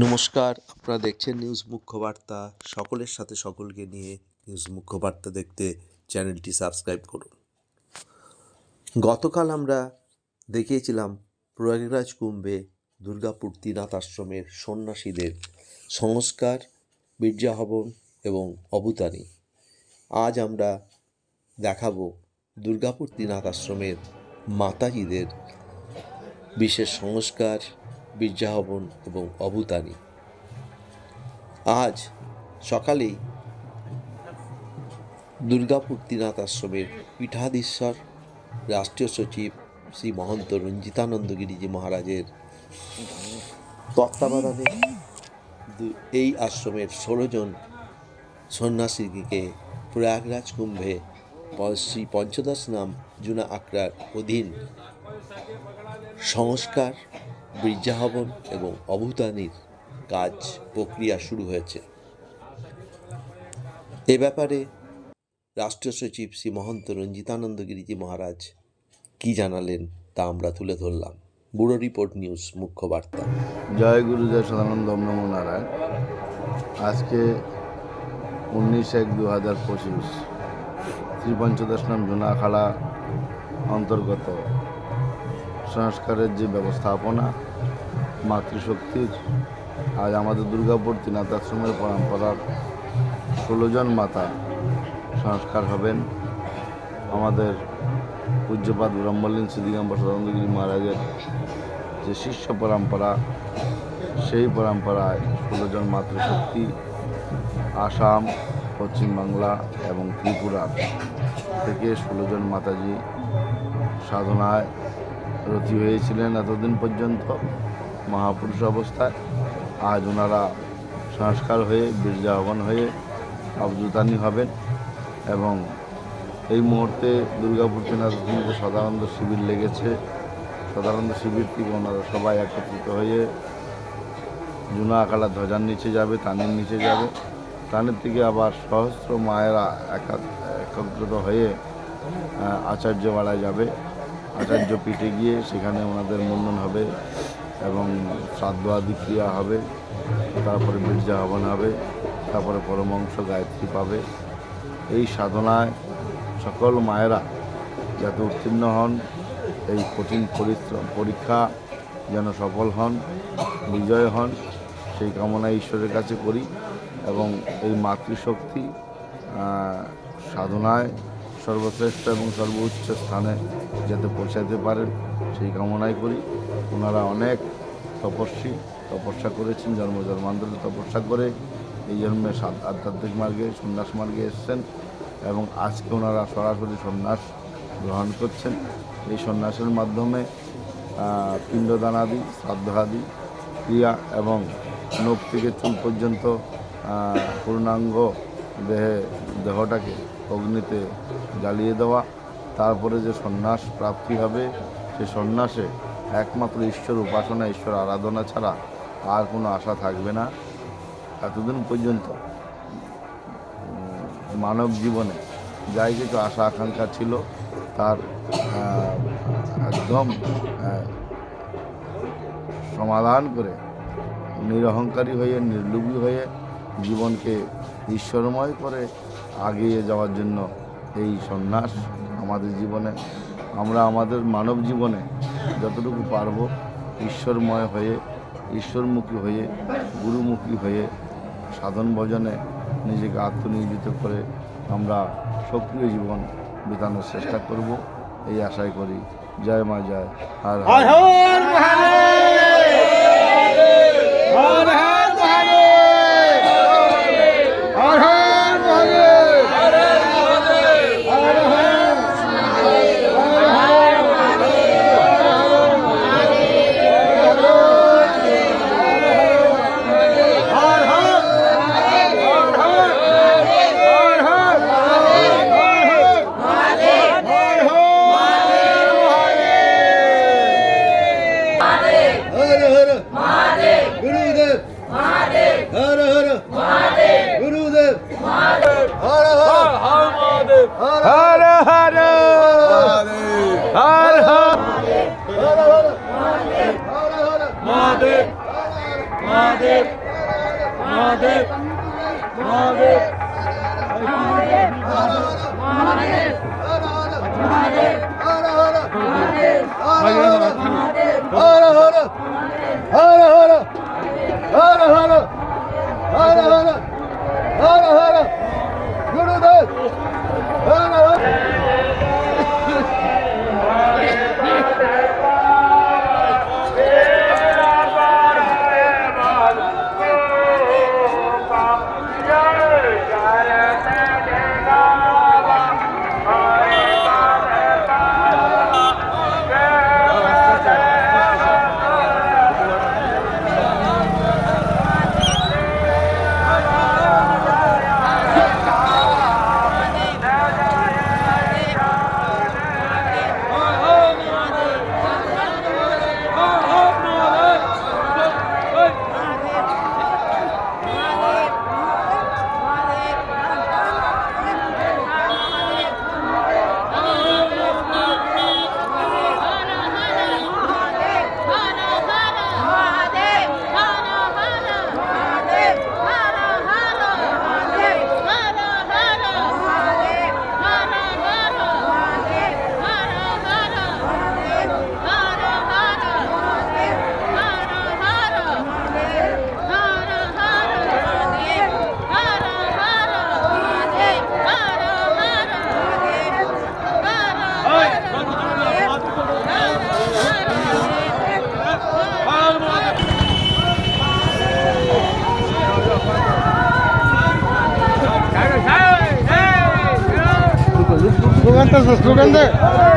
নমস্কার, আপনারা দেখছেন নিউজ মুখ্য বার্তা সকলের সাথে সকলকে নিয়ে নিউজ মুখ্য বার্তা দেখতে চ্যানেলটি সাবস্ক্রাইব করুন। গতকাল আমরা দেখিয়েছিলাম প্রয়াগরাজ কুম্ভে দুর্গাপুর ত্রিনাথ আশ্রমের সন্ন্যাসীদের সংস্কার, বীর্যাহবন এবং অবুতানি আজ আমরা দেখাবো দুর্গাপুর ত্রিনাথ আশ্রমের মাতাজিদের বিশেষ সংস্কার বীর্যাহবন এবং অবুতানি আজ সকালেই দুর্গাপুর ত্রিনাথ আশ্রমের পীঠাধীশ্বর, রাষ্ট্রীয় সচিব শ্রী মহন্ত রঞ্জিতানন্দ গিরিজি মহারাজের তত্ত্বাবধানে এই আশ্রমের ষোলো জন সন্ন্যাসীকে প্রয়াগরাজ কুম্ভে শ্রী পঞ্চদশ নাম জুনা আকরার অধীন সংস্কার বীর্যাহবন এবং অভূতানির কাজ প্রক্রিয়া শুরু হয়েছে। এ ব্যাপারে রাষ্ট্রীয় সচিব শ্রী মহন্ত রঞ্জিতানন্দ গিরিজি মহারাজ কি জানালেন তা আমরা তুলে ধরলাম। ব্যুরো রিপোর্ট নিউজ মুখ্য বার্তা জয় গুরুদেব সদানন্দ, ওম নমো নারায়ণ। আজকে উনিশ এক দু হাজার পঁচিশ শ্রী পঞ্চদশ নাম জুনাখালা অন্তর্গত সংস্কারের যে ব্যবস্থাপনা, মাতৃশক্তির, আজ আমাদের দুর্গাপুর তিনাথ আশ্রমের পরম্পরার ষোলো জন মাতা সংস্কার হবেন। আমাদের পূজ্যপাত ব্রহ্মলীন শ্রীদিগম্বর সদানন্দগিরি মহারাজের যে শিষ্য পরম্পরা, সেই পরম্পরায় ষোলোজন মাতৃশক্তি, আসাম, পশ্চিমবাংলা এবং ত্রিপুরা থেকে ষোলোজন মাতাজি সাধনায় রতি হয়েছিলেন এতদিন পর্যন্ত মহাপুরুষ অবস্থায়। আজ ওনারা সংস্কার হয়ে বীর্যাহবন হয়ে অবজুতানি হবেন এবং এই মুহূর্তে দুর্গাপুর কেনার সদানন্দ শিবির লেগেছে। সদানন্দ শিবির থেকে ওনারা সবাই একত্রিত হয়ে জুনা আকালা ধ্বজার নিচে যাবে তানের নিচে যাবে। তানের থেকে আবার সহস্র মায়েরা একা- একত্রিত হয়ে আহ, আচার্যবাড়ায় যাবে। আচার্য পিঠে গিয়ে সেখানে ওনাদের মুন্ডন হবে এবং শ্রাদ্ধ আদি ক্রিয়া হবে, তারপরে বীর্যা হবন হবে, তারপরে পরমংশ গায়ত্রী পাবে। এই সাধনায় সকল মায়েরা যাতে উত্তীর্ণ হন, এই কঠিন পরীক্ষা যেন সফল হন, বিজয় হন, সেই কামনা ঈশ্বরের কাছে করি এবং এই মাতৃশক্তি সাধনায় সর্বশ্রেষ্ঠ এবং সর্বোচ্চ স্থানে যাতে পৌঁছাতে পারেন, সেই কামনাই করি। ওনারা অনেক তপস্বী, তপস্যা করেছেন জন্ম জন্মান্তরে তপস্যা করে এই জন্মে আধ্যাত্মিক মার্গে, সন্ন্যাস মার্গে এসছেন এবং আজকে ওনারা সরাসরি সন্ন্যাস গ্রহণ করছেন। এই সন্ন্যাসের মাধ্যমে পিণ্ডদানাদি শ্রাদ্ধাদি ক্রিয়া এবং নখ থেকে চুল পর্যন্ত পূর্ণাঙ্গ দেহে, দেহটাকে অগ্নিতে জ্বালিয়ে দেওয়া, তারপরে যে সন্ন্যাস প্রাপ্তি হবে, সে সন্ন্যাসে একমাত্র ঈশ্বর উপাসনা, ঈশ্বর আরাধনা ছাড়া আর কোনো আশা থাকবে না। এতদিন পর্যন্ত মানব জীবনে যাই কিছু আশা আকাঙ্ক্ষা ছিল, তার একদম সমাধান করে, নিরহংকারী হয়ে নির্লোভী হয়ে জীবনকে ঈশ্বরময় করে আগিয়ে যাওয়ার জন্য এই সন্ন্যাস আমাদের জীবনে, আমরা আমাদের মানব জীবনে যতটুকু পারব ঈশ্বরময় হয়ে, ঈশ্বরমুখী হয়ে, গুরুমুখী হয়ে সাধন ভজনে নিজেকে আত্মনিয়োজিত করে আমরা সক্রিয় জীবন বিতানোর চেষ্টা করব। এই আশাই করি। জয় মা, জয়। আর गुरुदेव हर हर गुरुदेव हर हर हर हर हर हर महादेव महादेव महादेव महादेव हर हर हर हर Rana, Rana! ¿Cuántas estuvieron de?